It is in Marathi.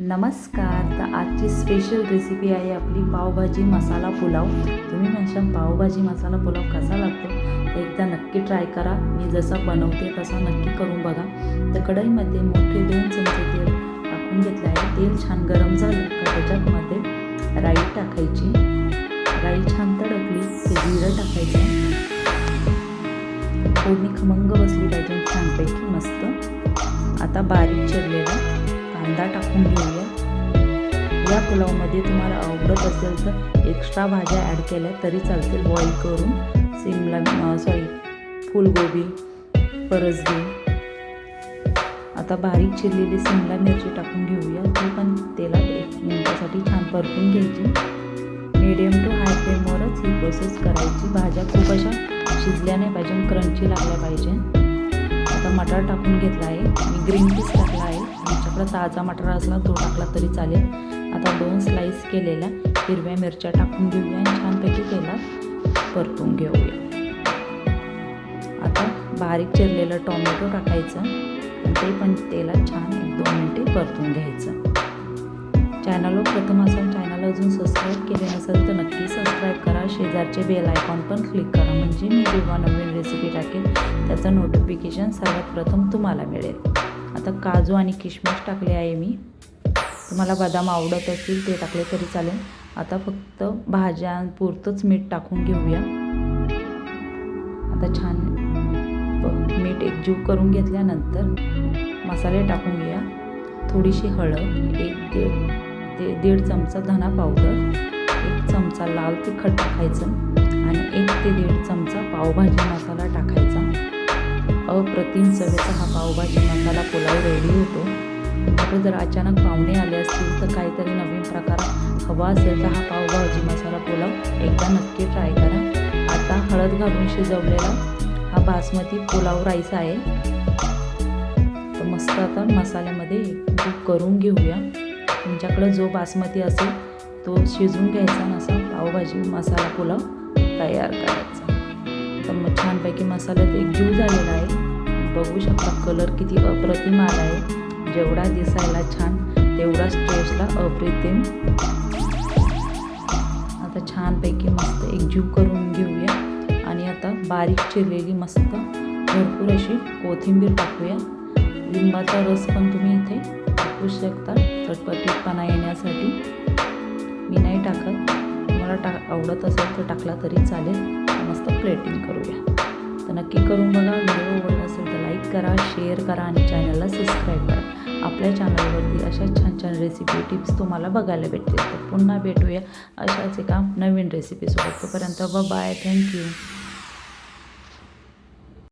नमस्कार तर आजची स्पेशल रेसिपी आहे आपली पावभाजी मसाला पुलाव. तुम्ही म्हणशाल पावभाजी मसाला पुलाव कसा लागतो? तर एकदा नक्की ट्राय करा. मी जसा बनवते तसा नक्की करून बघा. तर कढईमध्ये मोठे दोन चमचे तेल टाकून घेतले आहे. तेल छान गरम झालं का त्याच्यामध्ये राई टाकायची. राई छान तडकली ते जिरं टाकायचं. फोडणी खमंग बसली पाहिजे छानपैकी मस्त. आता बारीक चिरलेलं. कांदा टाकून घेऊया. या पुलावमध्ये तुम्हाला आवडत असेल तर एक्स्ट्रा भाज्या ॲड केल्या तरी चालतील. बॉईल करून सिमला सॉरी फुलगोबी परसबी आता बारीक चिरलेली सिमला मिरची टाकून घेऊया. ती पण तेलात एक मिनिटासाठी छान परतून घ्यायची. मीडियम टू हाय फ्लेमवरच ही प्रोसेस करायची. भाज्या खूप अशा शिजल्या नाही पाहिजे क्रंची लागल्या पाहिजे. आता मटार टाकून घेतला आहे. मी ग्रीन पीस टाकला आहे. तुमच्याकडं ताजा मटार असला तो टाकला तरी चालेल. आता दोन स्लाईस केलेल्या हिरव्या मिरच्या टाकून घेऊया आणि छानपैकी तेलात परतून घेऊया. आता बारीक चिरलेलं टोमॅटो टाकायचं. ते पण तेलात छान एक दोन मिनटे परतून घ्यायचं. चॅनलवर प्रथम असाल चॅनल अजून सबस्क्राईब केले नसेल तर नक्की सबस्क्राईब करा. शेजारचे बेल आयकॉन पण क्लिक करा. म्हणजे मी जेव्हा नवीन रेसिपी टाकेल त्याचं नोटिफिकेशन सर्वात प्रथम तुम्हाला मिळेल. आता काजू आणि किशमिश टाकले आहे मी. तुम्हाला बदाम आवडत असतील ते टाकले तरी चालेल. आता फक्त भाज्यांपुरतंच मीठ टाकून घेऊया. आता छान मीठ एकजीव करून घेतल्यानंतर मसाले टाकून घेऊया. थोडीशी हळद एक दीड ते दीड चमचा धना पावडर एक चमचा लाल तिखट टाकायचं आणि एक ते दीड चमचा पावभाजी मसाला. अप्रतिम चवेचा हा पावभाजी मसाला पुलाव रेडी होतो. तुमच्याकडे जर अचानक पाहुणे आले असतील तर काहीतरी नवीन प्रकार हवा असेल तर हा पावभाजी मसाला पुलाव एकदा नक्की ट्राय करा. आता हळद घालून शिजवलेला हा बासमती पुलाव राईस आहे. तर मस्त आता मसाल्यामध्ये करून घेऊया. तुमच्याकडं जो बासमती असेल तो शिजून घ्यायचा नसा पावभाजी मसाला पुलाव तयार करायचा. छानपैकी मसाल्यात एकजीव झालेला आहे. बघू शकता कलर किती अप्रतिम आला आहे. जेवढा दिसायला छान तेवढाच टेस्टला अप्रतिम. आता छानपैकी मस्त एकजीव करून घेऊया. आणि आता बारीक चिरलेली मस्त भरपूर अशी कोथिंबीर टाकूया. लिंबाचा रस पण तुम्ही इथे टाकू शकता चटपटीतपणा येण्यासाठी. मी नाही टाकत. तुम्हाला टा आवडत असेल तर टाकला तरी चालेल. मस्त प्लेटिंग करूया. तर नक्की करून बघा. व्हिडिओ आवडला असेल तर लाईक करा शेअर करा आणि चॅनलला सबस्क्राईब करा. आपल्या चॅनलवरती अशा छान छान रेसिपी टिप्स तुम्हाला बघायला भेटतील. तर पुन्हा भेटूया अशाच एका नवीन रेसिपीसोबत तोपर्यंत बाय थँक्यू